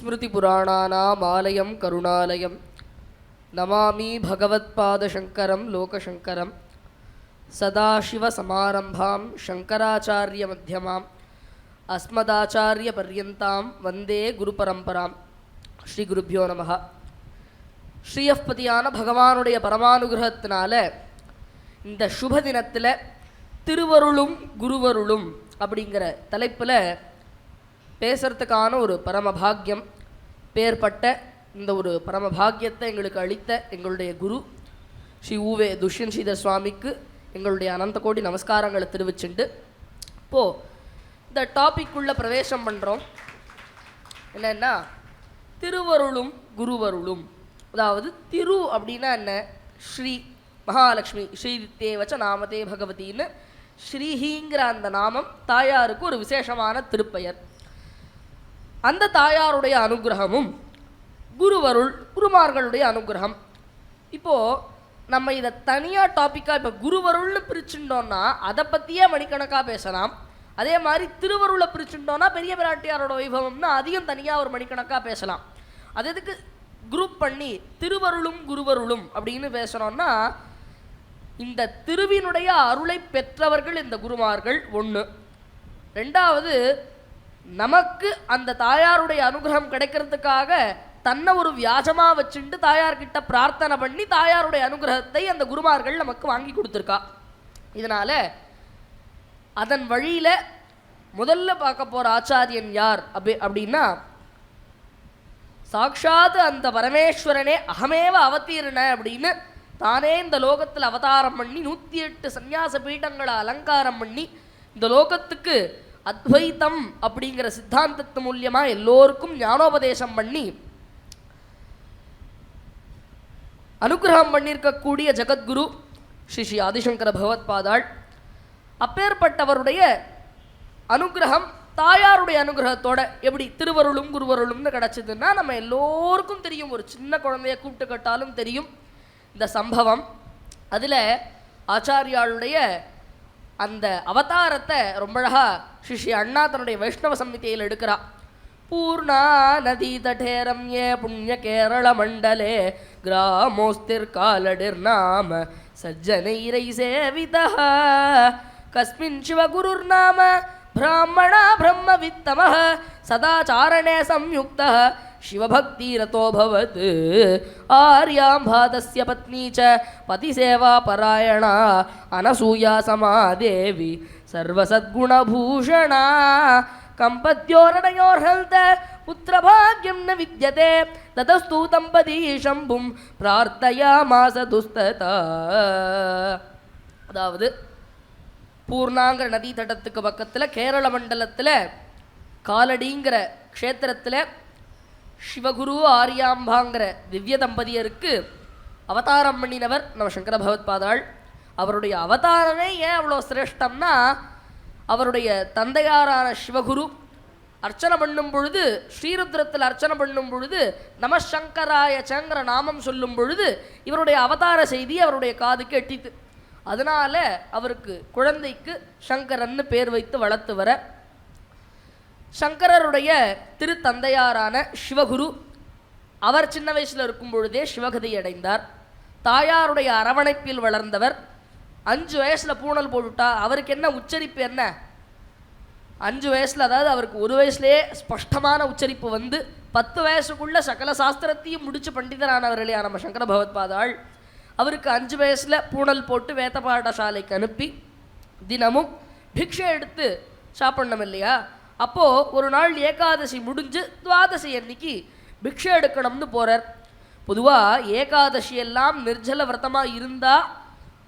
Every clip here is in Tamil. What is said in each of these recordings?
ஸ்மிருதிபுராணானாமாலயம் கருணாலயம். நமாமி பகவத்பாதசங்கரம் லோகசங்கரம். சதாசிவசமாரம்பாம் அஸ்மதாச்சாரிய பர்யந்தாம் வந்தே குரு பரம்பராம். ஸ்ரீ குருப்பியோ நமः ஸ்ரீயப்பதியான பகவானுடைய பரமானுகிரகத்தினால இந்த சுப தினத்தில் திருவருளும் குருவருளும் அப்படிங்கிற தலைப்பில் பேசுறதுக்கான ஒரு பரமபாகியம் பேர்பட்ட இந்த ஒரு பரமபாகியத்தை எங்களுக்கு அளித்த எங்களுடைய குரு ஸ்ரீ ஊவே துஷ்யன் ஸ்ரீதர் சுவாமிக்கு எங்களுடைய அனந்த கோடி நமஸ்காரங்களை தெரிவிச்சுண்டு இப்போது இந்த டாபிக்குள்ளே பிரவேசம் பண்ணுறோம் என்னன்னா திருவருளும் குருவருளும். அதாவது திரு அப்படின்னா என்ன? ஸ்ரீ மகாலட்சுமி ஸ்ரீ தேவச்ச நாமதே பகவதின்னு ஸ்ரீஹிங்கிற அந்த நாமம் தாயாருக்கு ஒரு விசேஷமான திருப்பெயர். அந்த தாயாருடைய அனுகிரகமும் குருவருள் குருமார்களுடைய அனுகிரகம். இப்போது நம்ம இதை தனியாக டாப்பிக்காக இப்போ குருவருள்னு பிரிச்சுட்டோம்னா அதை பற்றியே மணிக்கணக்காக பேசலாம். அதே மாதிரி திருவருளை பிரிச்சுட்டோம்னா பெரிய பிராட்டியாரோட வைபவம்னா அதையும் தனியாக ஒரு மணிக்கணக்காக பேசலாம். அது எதுக்கு? குரூப் பண்ணி திருவருளும் குருவருளும் அப்படின்னு பேசுகிறோம்னா இந்த திருவினுடைய அருளை பெற்றவர்கள் இந்த குருமார்கள் ஒன்று ரெண்டாவது நமக்கு அந்த தாயாருடைய அனுகிரகம் கிடைக்கிறதுக்காக தன்னை ஒரு வியாஜமாக வச்சுட்டு தாயார்கிட்ட பிரார்த்தனை பண்ணி தாயாருடைய அனுகிரகத்தை அந்த குருமார்கள் நமக்கு வாங்கி கொடுத்துருக்கா. இதனால் அதன் வழியில் முதல்ல பார்க்க போகிற ஆச்சாரியன் யார்? அப்படி அப்படின்னா சாக்ஷாத் அந்த பரமேஸ்வரனே அகமேவ அவதீர்ண அப்படின்னு தானே இந்த லோகத்தில் அவதாரம் பண்ணி நூற்றி எட்டு சந்நியாச பீடங்களை அலங்காரம் பண்ணி இந்த லோகத்துக்கு அத்வைத்தம் அப்படிங்கிற சித்தாந்தத்து மூலியமாக எல்லோருக்கும் ஞானோபதேசம் பண்ணி அனுகிரகம் பண்ணியிருக்கக்கூடிய ஜெகத்குரு ஸ்ரீ ஸ்ரீ ஆதிசங்கர பகவத்பாதாள் அப்பேற்பட்டவருடைய அனுகிரகம் தாயாருடைய அனுகிரகத்தோட எப்படி திருவருளும் குருவருளும்னு கிடச்சிதுன்னா நம்ம எல்லோருக்கும் தெரியும். ஒரு சின்ன குழந்தைய கூப்பிட்டு கட்டாலும் தெரியும். இந்த சம்பவம். அதில் ஆச்சாரியாளுடைய அந்த அவதாரத்தை ரொம்ப அழகா ஸ்ரீ ஸ்ரீ அண்ணா தன்னுடைய வைஷ்ணவ சம்மிதியில் எடுக்கிறா. பூர்ணா நதி தடேரம் ஏ புண்ணிய கேரள மண்டலே கிராமோஸ்திர் காலடிர் நாம சஜ்ஜனைரை சேவிதா கஸ்மின் சிவகுருர் நாம ಬ್ರಾಹ್ಮಣ ಬ್ರಹ್ಮವಿತ್ತಮ ಸದಾಚಾರಣೆ ಸಂಯುಕ್ತ ಶಿವಭಕ್ತಿರಥೋಭವತ್ ಆರ್ಯಾಂಭಾತಸ್ಯ ಪತ್ನಿ ಚ ಪತಿಸೇವಾಪರಾಯಣ ಅನಸೂಯಾ ಸಮಾದೇವಿ ಸರ್ವಸದ್ಗುಣಭೂಷಣ ಕಂಪತ್ಯೋರಣಯೋರ್ಹಲ್ತ पुत्रभाग्यं न विद्यते ततस्तु दम्पती शम्भुं प्रार्थयामास दुस्तता अदावद् பூர்ணாங்கிற நதி தடத்துக்கு பக்கத்தில் கேரள மண்டலத்தில் காலடிங்கிற க்ஷேத்திரத்தில் சிவகுரு ஆரியாம்பாங்கிற திவ்ய தம்பதியருக்கு அவதாரம் பண்ணினவர் நம்ம சங்கர பகவத்பாதாள் அவருடைய அவதாரமே ஏன் அவ்வளோ சிரேஷ்டம்னா அவருடைய தந்தையாரான சிவகுரு அர்ச்சனை பண்ணும் பொழுது ஸ்ரீருத்ரத்தில் அர்ச்சனை பண்ணும் பொழுது நமசங்கராய சங்கர நாமம் சொல்லும் பொழுது இவருடைய அவதார செய்தி அவருடைய காதுக்கு எட்டித்து அதனால அவருக்கு குழந்தைக்கு சங்கரன்னு பேர் வைத்து வளர்த்து வர. சங்கரருடைய திருத்தந்தையாரான சிவகுரு அவர் சின்ன வயசில் இருக்கும் பொழுதே சிவகதை அடைந்தார். தாயாருடைய அரவணைப்பில் வளர்ந்தவர். அஞ்சு வயசில் பூணல் போட்டுட்டா அவருக்கு என்ன உச்சரிப்பு என்ன? அஞ்சு வயசில் அதாவது அவருக்கு ஒரு வயசுலேயே ஸ்பஷ்டமான உச்சரிப்பு வந்து பத்து வயசுக்குள்ள சகல சாஸ்திரத்தையும் முடித்து பண்டிதரானவர் இல்லையா நம்ம சங்கர பகவத்பாதாள் அவருக்கு அஞ்சு வயசில் பூணல் போட்டு வேத பாடசாலைக்கு அனுப்பி தினமும் பிக்ஷை எடுத்து சாப்பிடணும் இல்லையா? அப்போது ஒரு நாள் ஏகாதசி முடிஞ்சு துவாதசி அன்னைக்கு பிக்ஷை எடுக்கணும்னு போகிறார் பொதுவாக ஏகாதசி எல்லாம் நிர்ஜல விரதமாக இருந்தால்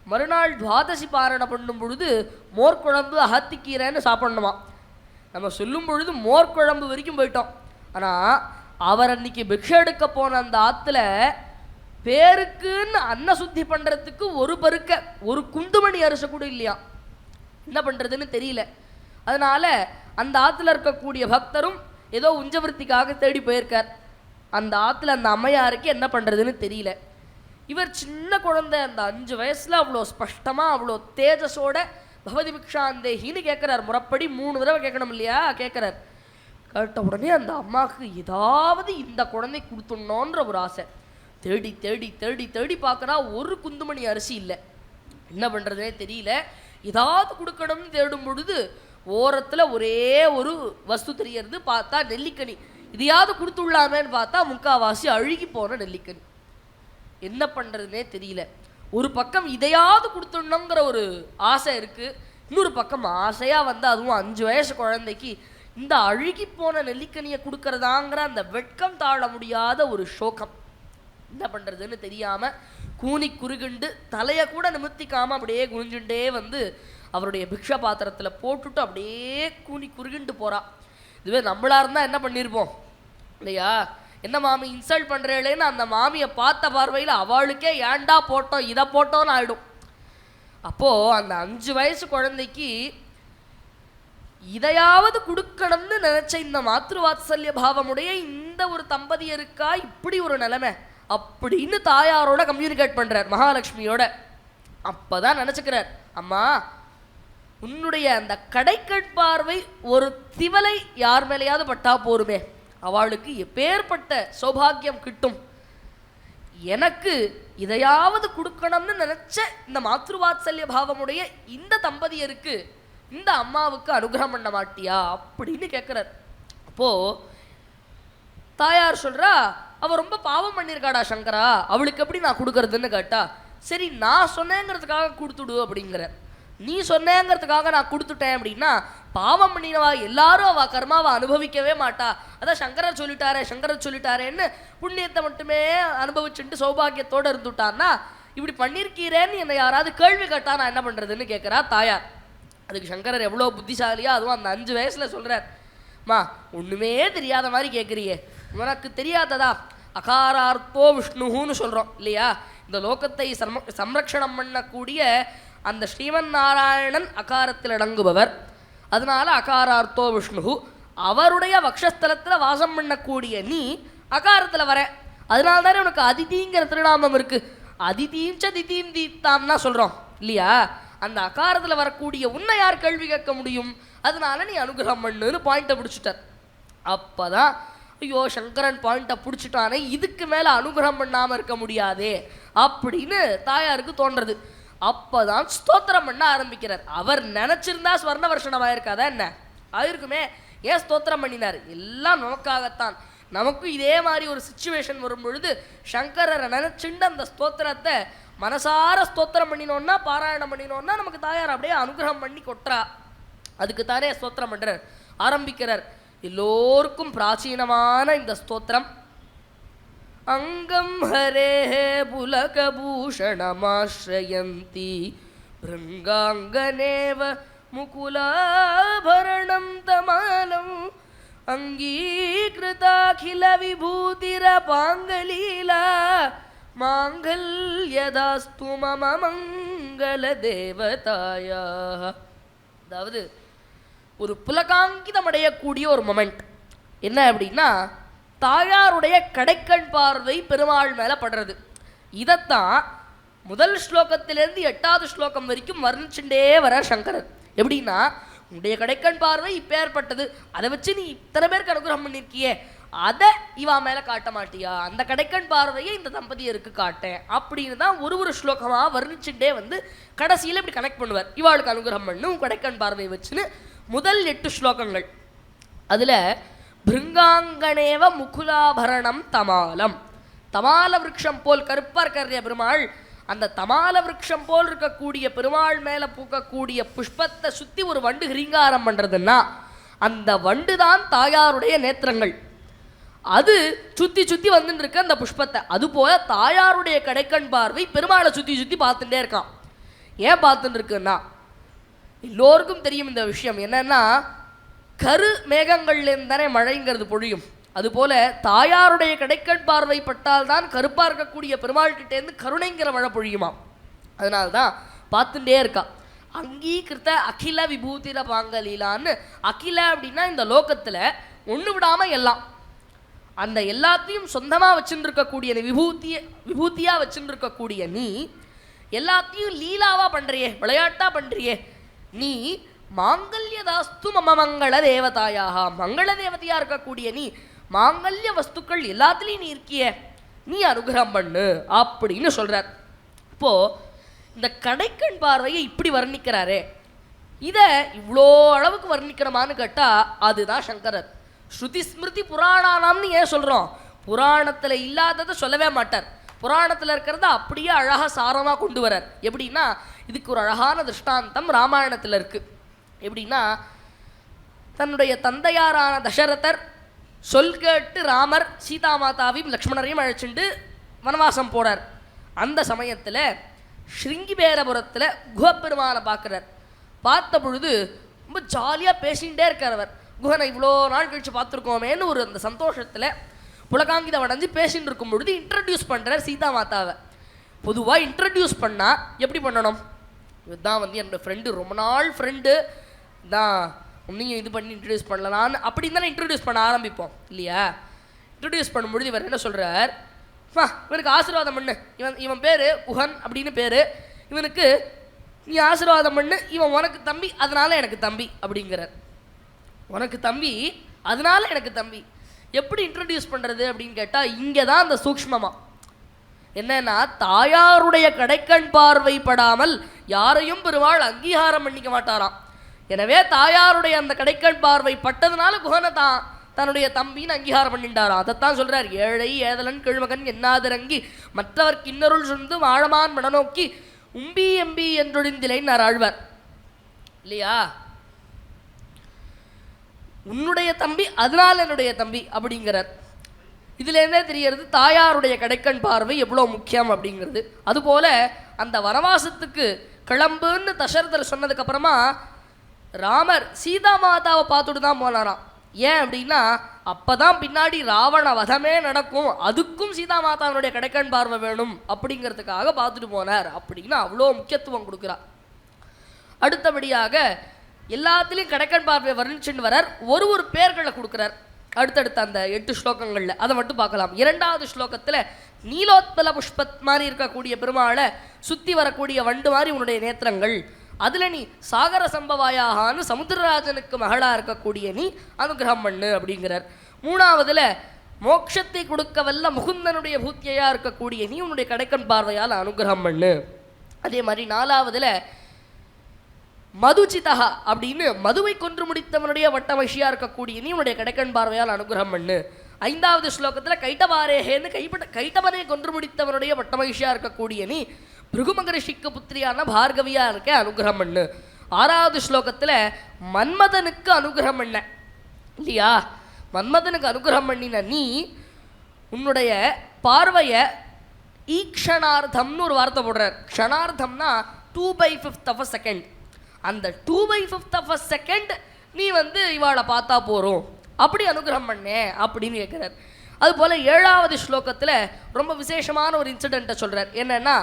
மறுநாள் துவாதசி பாரணை பண்ணும் பொழுது மோர்க்குழம்பு அகத்திக்கீரைன்னு சாப்பிடணுமா நம்ம சொல்லும் பொழுது மோர்க்குழம்பு வரைக்கும் போயிட்டோம். ஆனால் அவர் அன்னைக்கு பிக்ஷை எடுக்க போன அந்த ஆற்றுல பேருக்குன்னு அன்ன சுத்தி பண்ணுறதுக்கு ஒரு பருக்க ஒரு குண்டுமணி அரிசை கூட இல்லையா? என்ன பண்ணுறதுன்னு தெரியல. அதனால் அந்த ஆற்றுல இருக்கக்கூடிய பக்தரும் ஏதோ உஞ்சவருத்திக்காக தேடி போயிருக்கார். அந்த ஆற்றுல அந்த அம்மையாருக்கு என்ன பண்ணுறதுன்னு தெரியல. இவர் சின்ன குழந்தை அந்த அஞ்சு வயசில் அவ்வளோ ஸ்பஷ்டமாக அவ்வளோ தேஜஸோட பகவதி பிக்ஷாந்தேகின்னு கேட்குறார் முறப்படி மூணு தடவை கேட்கணும் இல்லையா? கேட்குறார் கேட்ட உடனே அந்த அம்மாவுக்கு ஏதாவது இந்த குழந்தை கொடுத்துடணுன்ற ஒரு ஆசை. தேடி தேடி தேடி தேடி பார்க்குறா ஒரு குந்துமணி அரிசி இல்லை. என்ன பண்ணுறதுனே தெரியல. ஏதாவது கொடுக்கணும்னு தேடும் பொழுது ஓரத்தில் ஒரே ஒரு வஸ்து தெரியறது பார்த்தா நெல்லிக்கனி. இதையாவது கொடுத்துள்ளாமேன்னு பார்த்தா முக்காவாசி அழுகி போன நெல்லிக்கனி. என்ன பண்ணுறதுனே தெரியல. ஒரு பக்கம் இதையாவது கொடுத்துடணுங்கிற ஒரு ஆசை இருக்குது இன்னொரு பக்கம் ஆசையாக வந்து அதுவும் அஞ்சு வயசு குழந்தைக்கு இந்த அழுகி போன நெல்லிக்கனியை கொடுக்கறதாங்கிற அந்த வெட்கம் தாழ முடியாத ஒரு சோகம். என்ன பண்ணுறதுன்னு தெரியாமல் கூனி குறுகுண்டு தலையை கூட நிமித்திக்காமல் அப்படியே குனிஞ்சுட்டே வந்து அவருடைய பிக்ஷா பாத்திரத்தில் போட்டுட்டு அப்படியே கூனி குறுகுண்டு போறா. இதுவே நம்மளா இருந்தால் என்ன பண்ணியிருப்போம் இல்லையா? என்ன மாமி இன்சல்ட் பண்ணுறேளேன்னு அந்த மாமியை பார்த்த பார்வையில் அவளுக்கே ஏன்டா போட்டோம் இதை போட்டோன்னு ஆகிடும் அப்போது அந்த அஞ்சு வயசு குழந்தைக்கு இதையாவது கொடுக்கணும்னு நினச்ச இந்த மாத்ருவாத்சல்ய பாவமுடைய இந்த ஒரு தம்பதியருக்கா இப்படி ஒரு நிலைமை? அப்படின்னு தாயாரோட கம்யூனிகேட் பண்ணுறார் மகாலட்சுமியோட. அப்பதான் நினச்சிக்கிறார் அம்மா உன்னுடைய அந்த கடைக்கட் பார்வை ஒரு திவலை யார் மேலேயாவது பட்டா போருமே. அவளுக்கு எப்பேற்பட்ட சௌபாகியம் கிட்டும். எனக்கு இதையாவது கொடுக்கணும்னு நினச்ச இந்த மாத்ருவாத்சல்ய பாவமுடைய இந்த தம்பதியருக்கு இந்த அம்மாவுக்கு அனுகிரகம் பண்ண மாட்டியா? அப்படின்னு கேட்குறார் அப்போ தாயார் சொல்கிறா அவள் ரொம்ப பாவம் பண்ணியிருக்காடா சங்கரா. அவளுக்கு எப்படி நான் கொடுக்கறதுன்னு கேட்டா சரி நான் சொன்னேங்கிறதுக்காக கொடுத்துடு அப்படிங்கிற. நீ சொன்னேங்கிறதுக்காக நான் கொடுத்துட்டேன் அப்படின்னா பாவம் பண்ணினவா எல்லாரும் அவ கர்மாவை அனுபவிக்கவே மாட்டா. அதான் சங்கரர் சொல்லிட்டாரே சங்கரர் சொல்லிட்டாரேன்னு புண்ணியத்தை மட்டுமே அனுபவிச்சுட்டு சௌபாகியத்தோடு இருந்துட்டான்னா இப்படி பண்ணியிருக்கிறேன்னு என்னை யாராவது கேள்வி கேட்டா நான் என்ன பண்ணுறதுன்னு கேட்குறா தாயார். அதுக்கு சங்கரர் எவ்வளோ புத்திசாலியா அதுவும் அந்த அஞ்சு வயசில் சொல்கிறார் மா ஒன்றுமே தெரியாத மாதிரி கேட்குறியே உனக்கு தெரியாததா? அகாரார்த்தோ விஷ்ணுன்னு சொல்கிறோம் இல்லையா? இந்த லோகத்தை சம சம்ரக்ஷணம் பண்ணக்கூடிய அந்த ஸ்ரீமன் நாராயணன் அகாரத்தில் அடங்குபவர். அதனால அகாரார்த்தோ விஷ்ணு அவருடைய வக்ஷஸ்தலத்துல வாசம் பண்ணக்கூடிய நீ அகாரத்துல வர. அதனால தானே உனக்கு அதிதிங்கிற திருநாமம் இருக்கு. அதிதீஞ்ச திதீம் தீத்தாம்னா சொல்கிறோம் இல்லையா? அந்த அகாரத்தில் வரக்கூடிய உன்னை யார் கேள்வி கேட்க முடியும்? அதனால நீ அனுகிரகம் பண்ணுன்னு பாயிண்ட்டை பிடிச்சிட்டார் அப்பதான் ஐயோ சங்கரன் பாயிண்ட்டை பிடிச்சிட்டானே இதுக்கு மேலே அனுகிரகம் பண்ணாமல் இருக்க முடியாதே அப்படின்னு தாயாருக்கு தோன்றது. அப்போதான் ஸ்தோத்திரம் பண்ண ஆரம்பிக்கிறார். அவர் நினச்சிருந்தா ஸ்வர்ண வருஷனம் ஆயிருக்காதா என்ன? ஆயிருக்குமே. ஏன் ஸ்தோத்திரம் பண்ணினார்? எல்லாம் நமக்காகத்தான். நமக்கும் இதே மாதிரி ஒரு சுச்சுவேஷன் வரும் பொழுது சங்கரரை நினச்சிண்டு அந்த ஸ்தோத்திரத்தை மனசார ஸ்தோத்திரம் பண்ணினோன்னா பாராயணம் பண்ணினோன்னா நமக்கு தாயார் அப்படியே அனுகிரகம் பண்ணி கொட்டுறா. அதுக்கு தானே ஸ்தோத்திரம் பண்ணுறார் ஆரம்பிக்கிறார். எல்லோருக்கும் பிராச்சீனமான இந்த ஸ்தோத்திரம். அங்கம் ஹரே புலகபூஷணமாஸ்ரயந்தி பிருங்காங்கனேவ முகுலாபரணம் தமாலம் அங்கீகிருதாகில விபூதிர பாங்கலீலா மாங்கல்யதாஸ்து மம மங்கள தேவதாயா. அதாவது ஒரு புலகாங்கிதம் அடையக்கூடிய ஒரு மொமெண்ட் என்ன அப்படின்னா தாயாருடைய கடைக்கண் பார்வை பெருமாள் மேலே படுறது. இதைத்தான் முதல் ஸ்லோகத்திலேருந்து எட்டாவது ஸ்லோகம் வரைக்கும் வர்ணிச்சுட்டே வர சங்கரன் எப்படின்னா உன்னுடைய கடைக்கண் பார்வை இப்பேற்பட்டது அதை வச்சு நீ இத்தனை பேருக்கு அனுகிரகம் பண்ணியிருக்கியே அதை இவா மேலே காட்ட மாட்டியா? அந்த கடைக்கண் பார்வையை இந்த தம்பதியருக்கு காட்டேன். அப்படின்னு தான் ஒரு ஒரு ஸ்லோகமாக வர்ணிச்சுட்டே வந்து கடைசியில் இப்படி கனெக்ட் பண்ணுவார். இவாளுக்கு அனுகிரகம் பண்ணு உன் கடைக்கண் பார்வையை வச்சுன்னு முதல் எட்டு ஸ்லோகங்கள். அதில் பிருங்காங்கனேவ முகுலாபரணம் தமாலம். தமால விருட்சம் போல் கருப்பா இருக்கார் பெருமாள் அந்த தமால விருட்சம் போல் இருக்கக்கூடிய பெருமாள் மேலே பூக்கக்கூடிய புஷ்பத்தை சுற்றி ஒரு வண்டு ஹிரீங்காரம் பண்ணுறதுன்னா அந்த வண்டு தான் தாயாருடைய நேத்திரங்கள். அது சுற்றி சுற்றி வந்துட்டு இருக்க அந்த புஷ்பத்தை. அதுபோல் தாயாருடைய கடைக்கண் பார்வை பெருமாளை சுற்றி சுற்றி பார்த்துட்டே இருக்கான். ஏன் பார்த்துட்டு இருக்குன்னா எல்லோருக்கும் தெரியும் இந்த விஷயம். என்னன்னா கரு மேகங்கள்லேருந்து தானே மழைங்கிறது பொழியும். அதுபோல தாயாருடைய கடைக்கண் பார்வை பட்டால் தான் கருப்பாக இருக்கக்கூடிய பெருமாள் கிட்டேருந்து கருணைங்கிற மழை பொழியுமா அதனால தான் பார்த்துட்டே இருக்கா. அங்கீகிருத்த அகில விபூதிர பாங்கலீலான்னு அகில அப்படின்னா இந்த லோகத்தில் ஒன்று விடாமல் எல்லாம். அந்த எல்லாத்தையும் சொந்தமாக வச்சுருக்கக்கூடிய இருக்கக்கூடிய நீ வச்சுருக்கக்கூடிய நீ எல்லாத்தையும் லீலாவாக பண்ணுறியே விளையாட்டாக பண்ணுறியே நீ மாங்கல்யதாஸ்து மம மங்கள தேவதாயாக. மங்கள தேவதையாக இருக்கக்கூடிய நீ மாங்கல்ய வஸ்துக்கள் எல்லாத்துலேயும் நீ இருக்கிய. நீ அனுகிரகம் பண்ணு அப்படின்னு சொல்கிறார் இப்போ இந்த கடைக்கண் பார்வையை இப்படி வர்ணிக்கிறாரே. இதை இவ்வளோ அளவுக்கு வர்ணிக்கணுமான்னு கேட்டால் அதுதான் சங்கரர். ஸ்ருதி ஸ்மிருதி புராணானாம்னு ஏன் சொல்கிறோம் புராணத்தில் இல்லாததை சொல்லவே மாட்டார். புராணத்தில் இருக்கிறத அப்படியே அழகாக சாரமாக கொண்டு வரார் எப்படின்னா இதுக்கு ஒரு அழகான திருஷ்டாந்தம் ராமாயணத்தில் இருக்குது எப்படின்னா தன்னுடைய தந்தையாரான தசரதர் சொல் கேட்டு ராமர் சீதா மாதாவையும் லக்ஷ்மணரையும் அழைச்சிட்டு வனவாசம் போனார் அந்த சமயத்தில் ஸ்ருங்கிபேரபுரத்தில் குகப்பெருமானை பார்க்குறார். பார்த்த பொழுது ரொம்ப ஜாலியாக பேசிகிட்டே இருக்கார் அவர். குகனை இவ்வளோ நாள் கழித்து பார்த்துருக்கோமேன்னு ஒரு அந்த சந்தோஷத்தில் புலகாங்கிதம் அடைஞ்சு பேசின்னு இருக்கும் பொழுது இன்ட்ரடியூஸ் பண்ணுறார் சீதா மாதாவை. பொதுவாக இன்ட்ரடியூஸ் பண்ணால் எப்படி பண்ணணும்? இதுதான் வந்து என்னோடய ஃப்ரெண்டு ரொம்ப நாள் ஃப்ரெண்டு தான் நீங்கள் இது பண்ணி இன்ட்ரடியூஸ் பண்ணலான்னு அப்படின்னு தானே இன்ட்ரடியூஸ் பண்ண ஆரம்பிப்போம் இல்லையா? இன்ட்ரடியூஸ் பண்ணும்பொழுது இவர் என்ன சொல்கிறார் வா இவனுக்கு ஆசீர்வாதம் பண்ணு. இவன் இவன் பேர் குஹன் அப்படின்னு பேர். இவனுக்கு நீ ஆசீர்வாதம் பண்ணு. இவன் உனக்கு தம்பி அதனால் எனக்கு தம்பி அப்படிங்கிறார். உனக்கு தம்பி அதனால் எனக்கு தம்பி எப்படி இன்ட்ரடியூஸ் பண்ணுறது அப்படின்னு கேட்டால் இங்கே தான் அந்த சூக்ஷ்மமா. என்னன்னா தாயாருடைய கடைக்கண் பார்வை படாமல் யாரையும் பெருவாள் அங்கீகாரம் பண்ணிக்க மாட்டாராம். எனவே தாயாருடைய அந்த கடைக்கண் பார்வை பட்டதுனால குகனை தான் தன்னுடைய தம்பின்னு அங்கீகாரம் பண்ணிட்டாராம். அதைத்தான் சொல்கிறார் ஏழை ஏதலன் கிழ்மகன் என்னாதிரங்கி மற்றவர் கிண்ணருள் சுந்து ஆழமான் மனநோக்கி உம்பி எம்பி என்றொழிந்திலைன்னு ஆழ்வார். இல்லையா? உன்னுடைய தம்பி அதனால என்னுடைய தம்பி அப்படிங்கிறார். இதுலேருந்தே தெரியறது தாயாருடைய கடைக்கண் பார்வை எவ்வளோ முக்கியம் அப்படிங்கிறது. அதுபோல அந்த வனவாசத்துக்கு கிளம்புன்னு தசரதர் சொன்னதுக்கப்புறமா ராமர் சீதா மாதாவை பார்த்துட்டு தான் போனாராம். ஏன் அப்படின்னா அப்போ தான் பின்னாடி ராவண வதமே நடக்கும். அதுக்கும் சீதா மாதாவினுடைய கடைக்கண் பார்வை வேணும் அப்படிங்கிறதுக்காக பார்த்துட்டு போனார். அப்படின்னு அவ்வளோ முக்கியத்துவம் கொடுக்குறார் அடுத்தபடியாக எல்லாத்துலேயும் கடைக்கண் பார்வை வர்ணிச்சுன்னு வரார் ஒரு ஒரு பேர்களை கொடுக்குறார். அடுத்தடுத்த அந்த எட்டு ஸ்லோகங்களில். அதை மட்டும் பார்க்கலாம். இரண்டாவது ஸ்லோகத்தில் நீலோத்பல புஷ்பத் மாதிரி இருக்கக்கூடிய பெருமாளை சுற்றி வரக்கூடிய வண்டு மாதிரி உன்னுடைய நேத்திரங்கள். அதில் நீ சாகர சம்பவாயாகான்னு சமுத்திரராஜனுக்கு மகளாக இருக்கக்கூடிய நீ அனுகிரகம் பண்ணு அப்படிங்கிறார். மூணாவதில் மோட்சத்தை கொடுக்க வல்ல முகுந்தனுடைய பூத்தியாக இருக்கக்கூடிய நீ உன்னுடைய கடைக்கன் பார்வையால் அனுகிரகம் பண்ணு. அதே மாதிரி நாலாவதில் மதுஜிதா அப்படின்னு மதுவை கொன்று முடித்தவனுடைய வட்டமஷியாக இருக்கக்கூடிய நீ உன்னுடைய கடைக்கண் பார்வையால் அனுகிரகம் பண்ணு. ஐந்தாவது ஸ்லோகத்தில் கைட்டபாரேகேன்னு கைப்பட்ட கைட்டவனை கொன்று முடித்தவனுடைய வட்டமகிஷியாக இருக்கக்கூடிய நீ பிருகுமகரிஷிக்கு புத்திரியான பார்கவியாக இருக்க அனுகிரகம் பண்ணு. ஆறாவது ஸ்லோகத்தில் மன்மதனுக்கு அனுகிரகம் பண்ண. இல்லையா? மன்மதனுக்கு அனுகிரகம் பண்ணின நீ உன்னுடைய பார்வையை ஈக்ஷணார்த்தம்னு ஒரு வார்த்தை போடுறார். க்ஷணார்த்தம்னா two by fifth of a second அந்த two by fifth of a second நீ வந்து இவாளை பார்த்தா போகிறோம் அப்படி அனுகிரகம் பண்ணே அப்படின்னு கேட்குறார் அதுபோல் ஏழாவது ஸ்லோகத்தில் ரொம்ப விசேஷமான ஒரு இன்சிடெண்ட்டை சொல்கிறார் என்னென்னா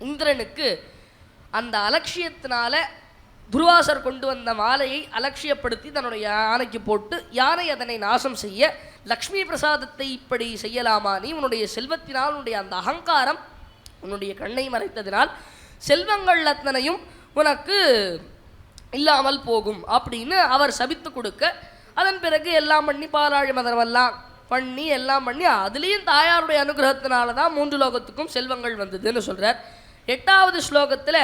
இந்திரனுக்கு அந்த அலட்சியத்தினால துர்வாசர் கொண்டு வந்த மாலையை அலட்சியப்படுத்தி தன்னுடைய யானைக்கு போட்டு யானை அதனை நாசம் செய்ய லக்ஷ்மி பிரசாதத்தை இப்படி செய்யலாமா? நீ உன்னுடைய செல்வத்தினால் உன்னுடைய அந்த அகங்காரம் உன்னுடைய கண்ணை மறைத்ததினால் செல்வங்கள் அத்தனையும் உனக்கு இல்லாமல் போகும் அப்படின்னு அவர் சபித்து கொடுக்க அதன் பிறகு எல்லாம் பண்ணி பாலாழி மதரவெல்லாம் பண்ணி எல்லாம் பண்ணி அதுலேயும் தாயாருடைய அனுகிரகத்தினால தான் மூன்று லோகத்துக்கும் செல்வங்கள் வந்ததுன்னு சொல்கிறார் எட்டாவது ஸ்லோகத்தில்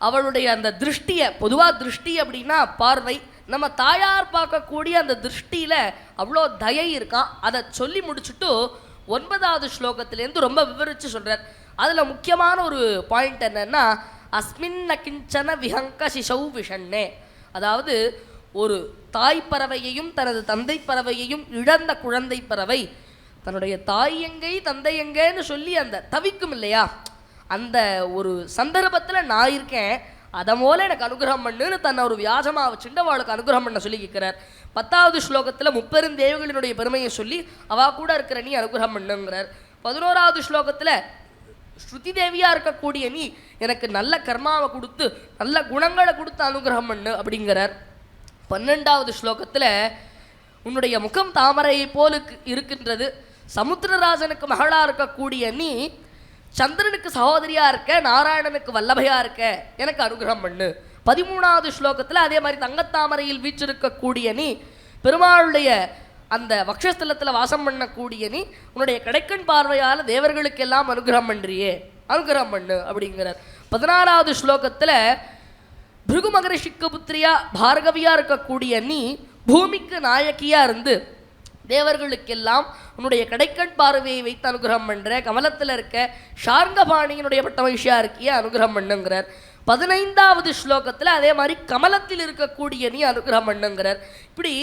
அவளுடைய அந்த திருஷ்டியை பொதுவாக திருஷ்டி அப்படின்னா பார்வை. நம்ம தாயார் பார்க்கக்கூடிய அந்த திருஷ்டியில் அவ்வளோ தயை இருக்கான் அதை சொல்லி முடிச்சுட்டு ஒன்பதாவது ஸ்லோகத்துலேருந்து ரொம்ப விவரித்து சொல்கிறார் அதில் முக்கியமான ஒரு பாயிண்ட் என்னென்னா அஸ்மின் கிஞ்சன விஹங்க சிசௌ விஷண்ணே. அதாவது ஒரு தாய் பறவையையும் தனது தந்தை பறவையையும் இழந்த குழந்தை பறவை. தன்னுடைய தாய் எங்கை தந்தை எங்கேன்னு சொல்லி அந்த தவிக்கும் இல்லையா? அந்த ஒரு சந்தர்ப்பத்தில் நான் இருக்கேன். அதை மூல எனக்கு அனுகிரகம் பண்ணுன்னு தன்னை ஒரு வியாஜமாக வச்சுட்டு அவளுக்கு அனுகிரகம் பண்ண சொல்லி கேட்கிறார் பத்தாவது ஸ்லோகத்தில் முப்பெருந்தேவகளினுடைய பெருமையை சொல்லி அவா கூட இருக்கிற நீ அனுகிரகம் பண்ணுங்கிறார். பதினோராவது ஸ்லோகத்தில் ஸ்ருதி தேவியாக இருக்கக்கூடிய நீ எனக்கு நல்ல கர்மாவை கொடுத்து நல்ல குணங்களை கொடுத்து அனுகிரகம் பண்ணு அப்படிங்கிறார். பன்னெண்டாவது ஸ்லோகத்தில் உன்னுடைய முகம் தாமரையை போல இருக்கின்றது. சமுத்திரராஜனுக்கு மகளாக இருக்கக்கூடிய நீ சந்திரனுக்கு சகோதரியாக இருக்க நாராயணனுக்கு வல்லபையாக இருக்க எனக்கு அனுகிரகம் பண்ணு. பதிமூணாவது ஸ்லோகத்தில் அதே மாதிரி தங்கத்தாமரையில் வீச்சிருக்கக்கூடிய நீ பெருமாளுடைய அந்த வக்ஷஸ்தலத்தில் வாசம் பண்ணக்கூடிய நீ உன்னுடைய கடைக்கண் பார்வையால் தேவர்களுக்கெல்லாம் அனுகிரகம் பண்றியே. அனுகிரகம் பண்ணு அப்படிங்கிறார். பதினாறாவது ஸ்லோகத்தில் பிருகு மகரிஷிக்கு புத்திரியா பார்கவியாக இருக்கக்கூடிய நீ பூமிக்கு நாயக்கியாக இருந்து தேவர்களுக்கெல்லாம் உன்னுடைய கடைக்கண் பார்வையை வைத்து அனுகிரகம் பண்ணுற கமலத்தில் இருக்க ஷார்கபாணியினுடைய பட்ட மகிழ்ச்சியாக இருக்கிய அனுகிரகம் பண்ணுங்கிறார். பதினைந்தாவது ஸ்லோகத்தில் அதே மாதிரி கமலத்தில் இருக்கக்கூடிய நீ அனுகிரகம் பண்ணுங்கிறார். இப்படி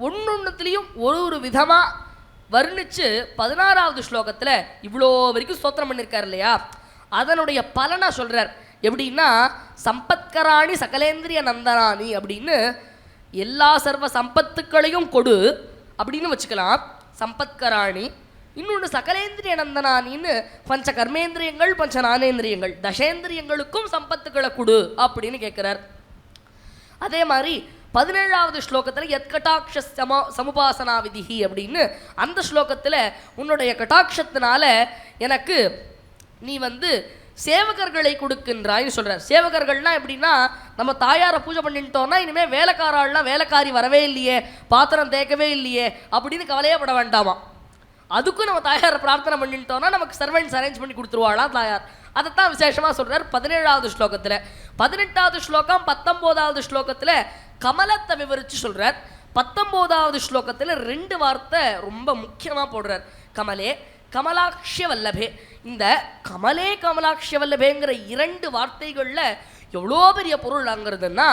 ஒன்னொன்னுத்துலேயும் ஒரு ஒரு விதமாக வர்ணிச்சு பதினாறாவது ஸ்லோகத்தில் இவ்வளோ வரைக்கும் ஸ்தோத்திரம் பண்ணியிருக்கார் இல்லையா? அதனுடைய பலனை சொல்றார். எப்படின்னா சம்பத்கராணி சகலேந்திரிய நந்தனானி அப்படின்னு எல்லா சர்வ சம்பத்துக்களையும் கொடு அப்படின்னு வச்சுக்கலாம். சம்பத்கராணி இன்னொன்று சகலேந்திரிய நந்தனானின்னு பஞ்ச கர்மேந்திரியங்கள் பஞ்ச நானேந்திரியங்கள் தசேந்திரியங்களுக்கும் சம்பத்துக்களை கொடு அப்படின்னு கேட்குறார் அதே மாதிரி பதினேழாவது ஸ்லோகத்தில் எத் கட்டாட்ச சமா சமுபாசனா விதிஹி அப்படின்னு. அந்த ஸ்லோகத்தில் உன்னுடைய கட்டாட்சத்தினால எனக்கு நீ வந்து சேவகர்களை கொடுக்கின்றாய்னு சொல்கிறார் சேவகர்கள்னால் எப்படின்னா நம்ம தாயாரை பூஜை பண்ணிட்டோம்னா இனிமேல் வேலைக்காராள்லாம் வேலைக்காரி வரவே இல்லையே பாத்திரம் தேக்கவே இல்லையே அப்படின்னு கவலையே பட வேண்டாமா அதுக்கும் நம்ம தாயாரை பிரார்த்தனை பண்ணிட்டோம்னா நமக்கு சர்வெண்ட்ஸ் அரேஞ்ச் பண்ணி கொடுத்துருவாளாம் தாயார்? அதைத்தான் விசேஷமாக சொல்கிறார் பதினேழாவது ஸ்லோகத்தில். பதினெட்டாவது ஸ்லோகம் பத்தொம்போதாவது ஸ்லோகத்தில் கமலத்தை விவரித்து சொல்கிறார் பத்தொம்போதாவது ஸ்லோகத்தில் ரெண்டு வார்த்தை ரொம்ப முக்கியமாக போடுறார். கமலே கமலாட்சிய வல்லபே இந்த கமலே கமலாட்சிய வல்லபேங்கிற இரண்டு வார்த்தைகளில் எவ்வளோ பெரிய பொருள் அங்கிறதுன்னா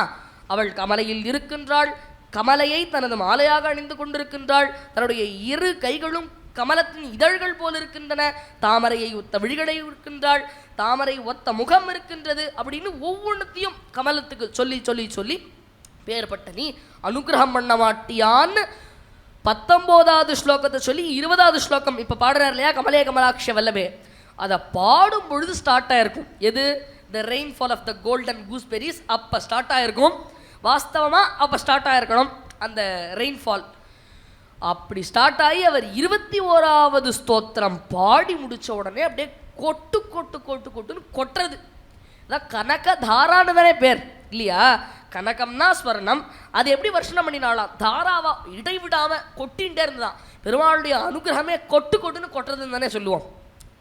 அவள் கமலையில் இருக்கின்றாள் கமலையை தனது மாலையாக அணிந்து கொண்டிருக்கின்றாள் தன்னுடைய இரு கைகளும் கமலத்தின் இதழ்கள் போல் இருக்கின்றன தாமரையை ஒத்த விழிகளை இருக்கின்றாள் தாமரை ஒத்த முகம் இருக்கின்றது அப்படின்னு ஒவ்வொன்றுத்தையும் கமலத்துக்கு சொல்லி சொல்லி சொல்லி பேர்பட்ட நீ அனுகிரகம் பண்ண மாட்டியான்னு பத்தொம்போதாவது ஸ்லோகத்தை சொல்லி இருபதாவது ஸ்லோகம் இப்போ பாடுறார் இல்லையா? கமலே கமலாட்ச வல்லபே. அதை பாடும் பொழுது ஸ்டார்ட் ஆகிருக்கும் எது? The rainfall of the golden gooseberries அப்போ ஸ்டார்ட் ஆகிருக்கும் வாஸ்தவமாக அப்போ ஸ்டார்ட் ஆகிருக்கணும் அந்த ரெயின்ஃபால் அப்படி ஸ்டார்ட் ஆகி அவர் இருபத்தி ஓராவது ஸ்தோத்திரம் பாடி முடித்த உடனே அப்படியே கொட்டு கொட்டு கொட்டு கொட்டுன்னு கொட்டுறது. அதான் கனக தாரான்னு தானே பேர் இல்லையா? கனகம்னா ஸ்வரணம். அது எப்படி வருஷனம் பண்ணினாலாம் தாராவா இடைவிடாம கொட்டின்ண்டே இருந்ததான் பெருமாளுடைய அனுகிரகமே கொட்டு கொட்டுன்னு கொட்டுறதுன்னு தானே சொல்லுவோம்.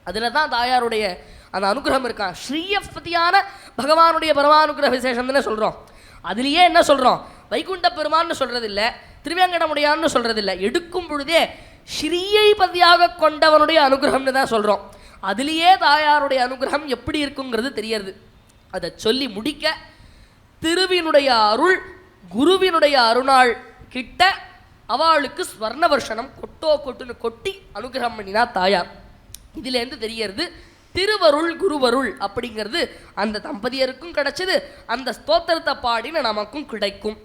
அதில் தான் தாயாருடைய அந்த அனுகிரகம் இருக்கான் ஸ்ரீயஸ்பதியான பகவானுடைய பரமானுகிரக விசேஷம் தானே சொல்கிறோம் அதுலேயே என்ன சொல்கிறோம் வைகுண்ட பெருமான்னு சொல்கிறதில்ல திருவேங்கடமுடையான்னு சொல்கிறதில்ல எடுக்கும் பொழுதே ஸ்ரீயை பதியாக கொண்டவனுடைய அனுகிரகம்னு தான் சொல்கிறோம் அதுலேயே தாயாருடைய அனுகிரகம் எப்படி இருக்குங்கிறது தெரியறது அதை சொல்லி முடிக்க திருவினுடைய அருள் குருவினுடைய அருணாள் கிட்ட அவளுக்கு ஸ்வர்ண வர்ஷனம் கொட்டோ கொட்டுன்னு கொட்டி அனுகிரகம் பண்ணினா தாயார். இதுலேருந்து தெரியறது திருவருள் குருவருள் அப்படிங்கிறது அந்த தம்பதியருக்கும் கிடைச்சது அந்த ஸ்தோத்திரத்தை பாடின நமக்கும் கிடைக்கும்.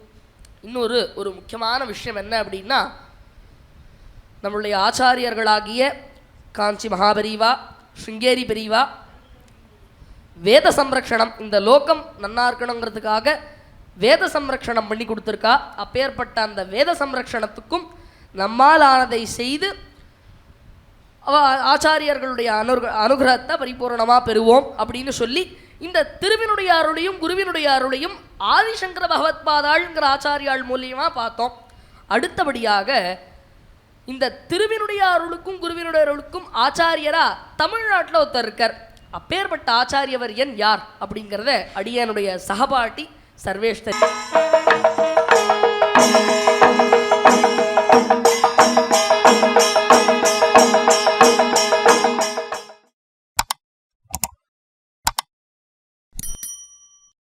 இன்னொரு ஒரு முக்கியமான விஷயம் என்ன அப்படின்னா நம்மளுடைய ஆச்சாரியர்களாகிய காஞ்சி மகாபெரிவா ஸ்ருங்கேரி பெரியவா வேத சம்ரக்ஷணம் இந்த லோகம் நன்னா இருக்கணுங்கிறதுக்காக வேத சம்ரக்ஷணம் பண்ணி கொடுத்துருக்கா. அப்பேற்பட்ட அந்த வேத சம்ரக்ஷணத்துக்கும் நம்மால் ஆனதை செய்து அவ ஆச்சாரியர்களுடைய அனுக அனுகிரகத்தை பரிபூரணமாக பெறுவோம் அப்படின்னு சொல்லி இந்த திருவினுடைய அருளையும் குருவினுடைய அருளையும் ஆதிசங்கர பகவத்பாதாள்ங்கிற ஆச்சாரியாள் மூலியமாக பார்த்தோம். அடுத்தபடியாக இந்த திருவினுடைய அருளுக்கும் குருவினுடைய அருளுக்கும் ஆச்சாரியரா தமிழ்நாட்டில் ஒருத்தர் இருக்கார். அப்பேற்பட்ட ஆச்சாரியவர் என் யார் அப்படிங்கிறத அடியனுடைய சகபாட்டி சர்வேஷ்தரி